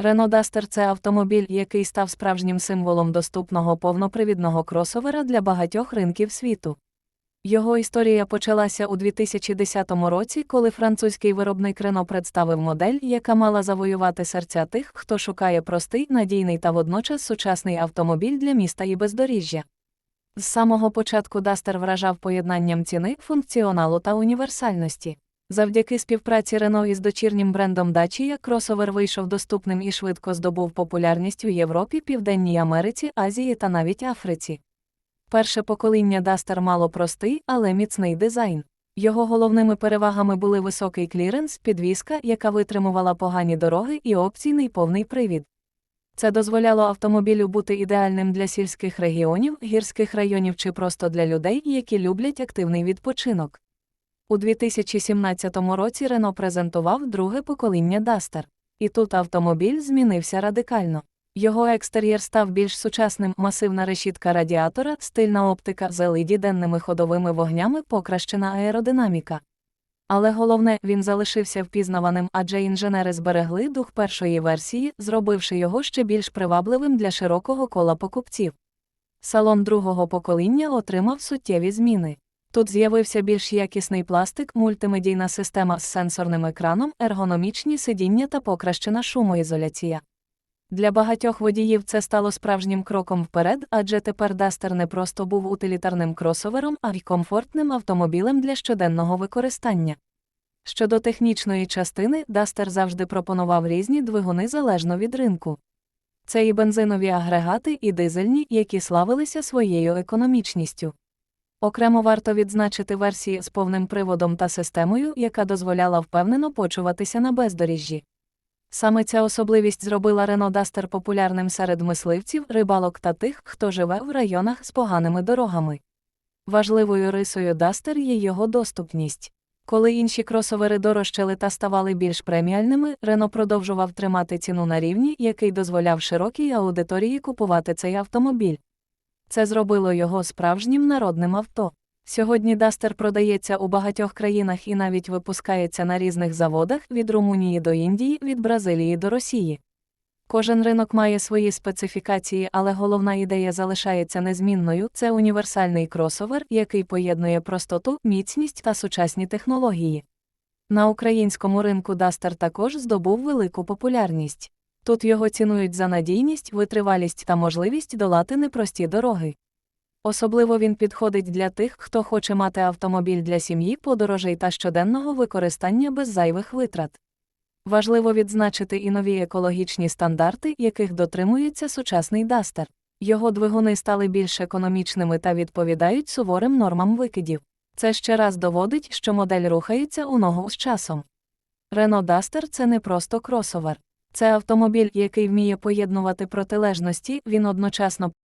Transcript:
Renault Duster – це автомобіль, який став справжнім символом доступного повнопривідного кросовера для багатьох ринків світу. Його історія почалася у 2010 році, коли французький виробник Renault представив модель, яка мала завоювати серця тих, хто шукає простий, надійний та водночас сучасний автомобіль для міста і бездоріжжя. З самого початку Duster вражав поєднанням ціни, функціоналу та універсальності. Завдяки співпраці Renault із дочірнім брендом Dacia кросовер вийшов доступним і швидко здобув популярність у Європі, Південній Америці, Азії та навіть Африці. Перше покоління Duster мало простий, але міцний дизайн. Його головними перевагами були високий кліренс, підвізка, яка витримувала погані дороги, і опційний повний привід. Це дозволяло автомобілю бути ідеальним для сільських регіонів, гірських районів чи просто для людей, які люблять активний відпочинок. У 2017 році Renault презентував друге покоління Duster. І тут автомобіль змінився радикально. Його екстер'єр став більш сучасним, масивна решітка радіатора, стильна оптика з LED денними ходовими вогнями, покращена аеродинаміка. Але головне, він залишився впізнаваним, адже інженери зберегли дух першої версії, зробивши його ще більш привабливим для широкого кола покупців. Салон другого покоління отримав суттєві зміни. Тут з'явився більш якісний пластик, мультимедійна система з сенсорним екраном, ергономічні сидіння та покращена шумоізоляція. Для багатьох водіїв це стало справжнім кроком вперед, адже тепер Duster не просто був утилітарним кросовером, а й комфортним автомобілем для щоденного використання. Щодо технічної частини, Duster завжди пропонував різні двигуни залежно від ринку. Це і бензинові агрегати, і дизельні, які славилися своєю економічністю. Окремо варто відзначити версії з повним приводом та системою, яка дозволяла впевнено почуватися на бездоріжжі. Саме ця особливість зробила Renault Duster популярним серед мисливців, рибалок та тих, хто живе в районах з поганими дорогами. Важливою рисою Duster є його доступність. Коли інші кросовери дорожчали та ставали більш преміальними, Renault продовжував тримати ціну на рівні, який дозволяв широкій аудиторії купувати цей автомобіль. Це зробило його справжнім народним авто. Сьогодні Duster продається у багатьох країнах і навіть випускається на різних заводах від Румунії до Індії, від Бразилії до Росії. Кожен ринок має свої специфікації, але головна ідея залишається незмінною це універсальний кросовер, який поєднує простоту, міцність та сучасні технології. На українському ринку Duster також здобув велику популярність. Тут його цінують за надійність, витривалість та можливість долати непрості дороги. Особливо він підходить для тих, хто хоче мати автомобіль для сім'ї, подорожей та щоденного використання без зайвих витрат. Важливо відзначити і нові екологічні стандарти, яких дотримується сучасний Duster. Його двигуни стали більш економічними та відповідають суворим нормам викидів. Це ще раз доводить, що модель рухається у ногу з часом. Renault Duster – це не просто кросовер. Це автомобіль, який вміє поєднувати протилежності, він одночасно